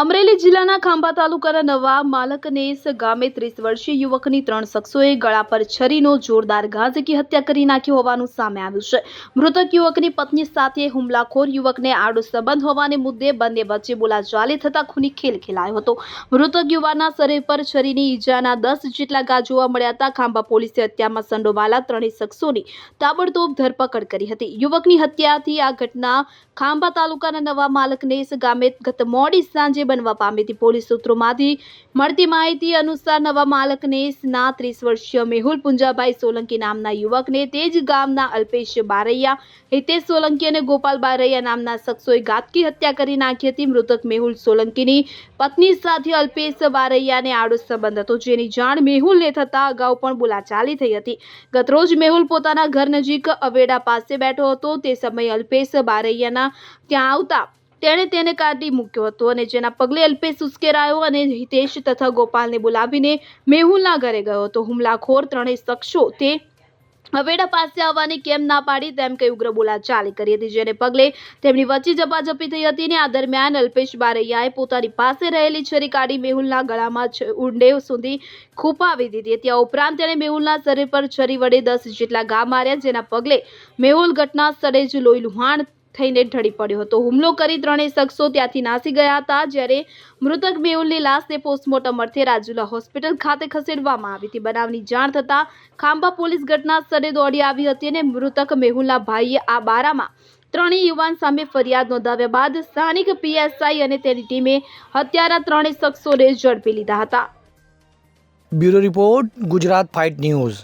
અમરેલી જિલ્લાના ખાંભા તાલુકાના નવા માલકનેસ ગામે ત્રીસ વર્ષીય યુવકની ત્રણ શખ્સોએ ગળા પર છરીનો જોરદાર ઘા હત્યા કરી નાખી હોવાનું સામે આવ્યું છે. મૃતક યુવકની પત્ની સાથે હુમલાખોર યુવકને આડો સંબંધ હોવાને મુદ્દે બંને વચ્ચે બોલાચાલી થતા ખૂની ખેલ ખેલાયો હતો. મૃતક યુવાનના શરીર પર છરીની ઈજાના દસ જેટલા ઘા જોવા મળ્યા હતા. ખાંભા પોલીસે હત્યામાં સંડોવાયેલા ત્રણેય શખ્સોની તાબડતોબ ધરપકડ કરી હતી. યુવકની હત્યાથી આ ઘટના ખાંભા તાલુકાના નવા માલકનેસ ગામે ગત મોડી સાંજે બનવા પામી હતી. પોલીસ સૂત્રોમાંથી મળતી માહિતી અનુસાર નવા માલકનેસના ત્રીસ વર્ષીય મેહુલ પુંજાભાઈ સોલંકી નામના યુવકને તે જ ગામના અલ્પેશ બારૈયા, હિતેશ સોલંકી અને ગોપાલ બારૈયા નામના શખ્સોએ ઘાતકી હત્યા કરી નાખી હતી. મૃતક મેહુલ સોલંકીની પત્ની સાથે અલ્પેશ બારૈયાને આડો સંબંધ હતો, જેની જાણ મેહુલને થતા અગાઉ પણ બોલાચાલી થઈ હતી. ગતરોજ મેહુલ પોતાના ઘર નજીક અવેડા પાસે બેઠો હતો. તે સમયે અલ્પેશ બારૈયાના ત્યાં આવતા તેણે તેને કાઢી મૂક્યો હતો અને જેના પગલે અલ્પેશ ઉશ્કેરાયો અને હિતેશ તથા ગોપાલને બોલાવીને મેહુલના ઘરે ગયો હતો. હુમલાખોર ત્રણેય શખ્સો તે હવેડા પાસે આવવાની કેમ ના પાડી તેમ કહી ઉગ્ર બોલાચાલી કરી હતી. જેને પગલે તેમની વચ્ચે જપાજપી થઈ હતી અને આ દરમિયાન અલ્પેશ બારૈયાએ પોતાની પાસે રહેલી છરી કાઢી મેહુલના ગળામાં ઊંડે સુધી ખૂપાવી દીધી હતી. આ ઉપરાંત તેણે મેહુલના શરીર પર છરી વડે દસ જેટલા ઘા માર્યા, જેના પગલે મેહુલ ઘટના સ્થળે જ લોહી લુહાણ થઈને ઢળી પડ્યો હતો. હુમલો કરી ત્રણેય શખ્સો ત્યાંથી નાસી ગયા હતા, જ્યારે મૃતક મેહુલની લાશને પોસ્ટમોર્ટમ અર્થે રાજુલા હોસ્પિટલ ખાતે ખસેડવામાં આવી હતી. બનાવની જાણ થતાં ખાંભા પોલીસ ઘટના સ્થળે દોડી આવી હતી અને મૃતક મેહુલના ભાઈએ આ બારામાં ત્રણેય યુવાન સામે ફરિયાદ નોંધાવ્યા બાદ સ્થાનિક પીએસઆઈ અને તેની ટીમે હત્યારા ત્રણેય શખ્સોને ઝડપી લીધા હતા. Bureau report, Gujarat fight news.